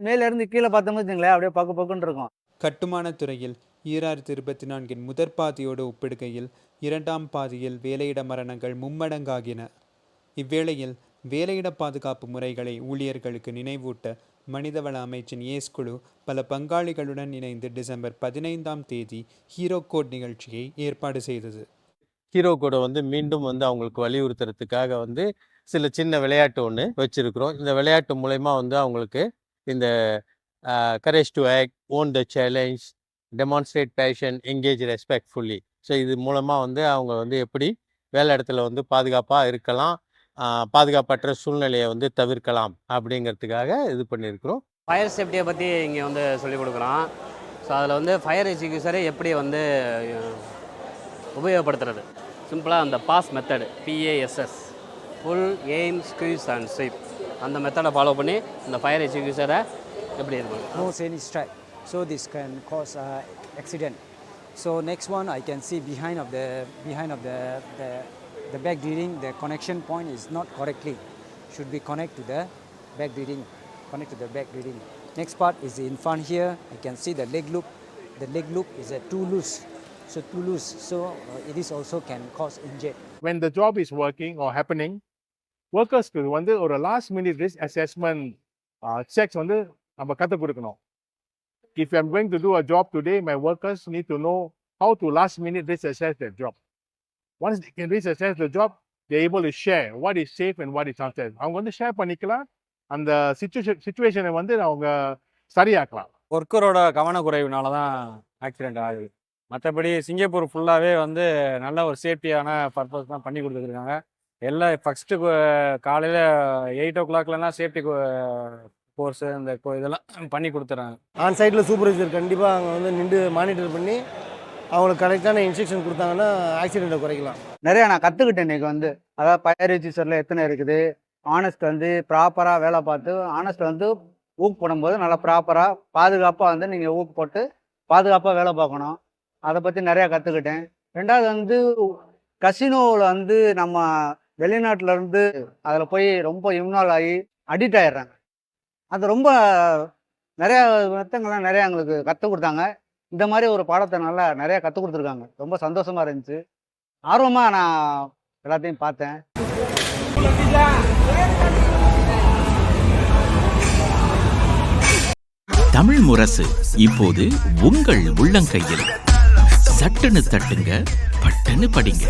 மேல இருந்து கீழே பார்த்தோம்னு வச்சுங்களேன் அப்படியே பக்கு பக்குன்னு இருக்கும். கட்டுமானத் துறையில் ஈராயிரத்தி இருபத்தி நான்கின் முதற் பாதியோடு ஒப்பிடுகையில் இரண்டாம் பாதியில் வேலையிட மரணங்கள் மும்மடங்காகின. இவ்வேளையில் வேலையிட பாதுகாப்பு முறைகளை ஊழியர்களுக்கு நினைவூட்ட மனிதவள அமைச்சின் ஏஸ் குழு பல பங்காளிகளுடன் இணைந்து டிசம்பர் பதினைந்தாம் தேதி ஹீரோ கோட் நிகழ்ச்சியை ஏற்பாடு செய்தது. ஹீரோ கூட வந்து மீண்டும் வந்து அவங்களுக்கு வலியுறுத்துறதுக்காக வந்து சில சின்ன விளையாட்டு ஒன்று வச்சுருக்குறோம். இந்த விளையாட்டு மூலயமா வந்து அவங்களுக்கு இந்த courage to act on the challenge demonstrate passion engage respectfully so இது மூலமாக வந்து அவங்க வந்து எப்படி வேலை இடத்துல வந்து பாதுகாப்பாக இருக்கலாம் பாதுகாப்பற்ற சூழ்நிலையை வந்து தவிர்க்கலாம் அப்படிங்கிறதுக்காக இது பண்ணியிருக்கிறோம். ஃபயர் சேஃப்டியை பற்றி இங்கே வந்து சொல்லிக் கொடுக்குறோம் ஸோ அதில் வந்து ஃபயர் எக்ஸிக்யூசரை எப்படி வந்து உபயோகப்படுத்துறது? சிம்பிளாக அந்த pass method P A S S pull aim squeeze and sweep அந்த மெத்தடை ஃபாலோ பண்ணி இந்த ஃபயர் எக்ஸிக்யூசரை எப்படி இது பண்ணுறது no any strike so this can cause uh, accident so next one i can see behind of the behind of the the, the back breathing the connection point is not correctly should be connect to the back breathing connect to the back breathing next part is in front here i can see the leg loop the leg loop is uh, too loose so too loose so uh, it is also can cause injury when the job is working or happening ஒர்க்கர்ஸ்க்கு வந்து ஒரு last minute risk assessment checks வந்து நம்ம கற்றுக் கொடுக்கணும். If I'm going to do a job today my workers need to know how to last minute risk assess the job once they can risk assess the job they able to share what is safe and what is not அவங்க வந்து share பண்ணிக்கலாம். அந்த situation சுச்சுவேஷனை வந்து அவங்க சரியாக்கலாம். ஒர்க்கரோட கவனக்குறைவுனால தான் accident ஆகுது. மற்றபடி சிங்கப்பூர் ஃபுல்லாகவே வந்து நல்ல ஒரு சேஃப்டியான பர்பஸ் தான் பண்ணி கொடுத்துருக்காங்க எல்லாம் ஃபஸ்ட்டு காலையில் எயிட் ஓ கிளாக்லலாம் சேஃப்டி கோர்ஸு இந்த இதெல்லாம் பண்ணி கொடுத்துறாங்க. ஆன் சைட்டில் சூப்பர்வைசர் கண்டிப்பாக அங்கே வந்து நின்று மானிட்டர் பண்ணி அவங்களுக்கு கரெக்டான இன்ஸ்ட்ரக்ஷன் கொடுத்தாங்கன்னா ஆக்சிடெண்ட்டை குறைக்கலாம். நிறைய நான் கற்றுக்கிட்டேன் இன்னைக்கு வந்து. அதாவது ஃபயர் ரிஜிஸ்டரில் எத்தனை இருக்குது? ஆனஸ்ட் வந்து ப்ராப்பராக வேலை பார்த்து ஆனஸ்ட் வந்து ஊக்கு போடும்போது நல்லா ப்ராப்பராக பாதுகாப்பாக வந்து நீங்கள் ஊக்கு போட்டு பாதுகாப்பாக வேலை பார்க்கணும். அதை பற்றி நிறையா கற்றுக்கிட்டேன் ரெண்டாவது வந்து கசினோவில் வந்து நம்ம வெளிநாட்டில் இருந்து அதில் போய் ரொம்ப இம்னால் ஆகி அடிக்ட் ஆயிடுறாங்க. அது ரொம்ப நிறையா மெத்தங்கள்லாம் நிறையா எங்களுக்கு கற்றுக் கொடுத்தாங்க. இந்த மாதிரி ஒரு பாடத்தை நல்லா நிறையா கற்றுக் கொடுத்துருக்காங்க. ரொம்ப சந்தோஷமாக இருந்துச்சு. ஆர்வமாக நான் எல்லாத்தையும் பார்த்தேன். தமிழ் முரசு இப்போது உங்கள் உள்ளங்கையில். சட்டுன்னு தட்டுங்க பட்டுன்னு படிங்க.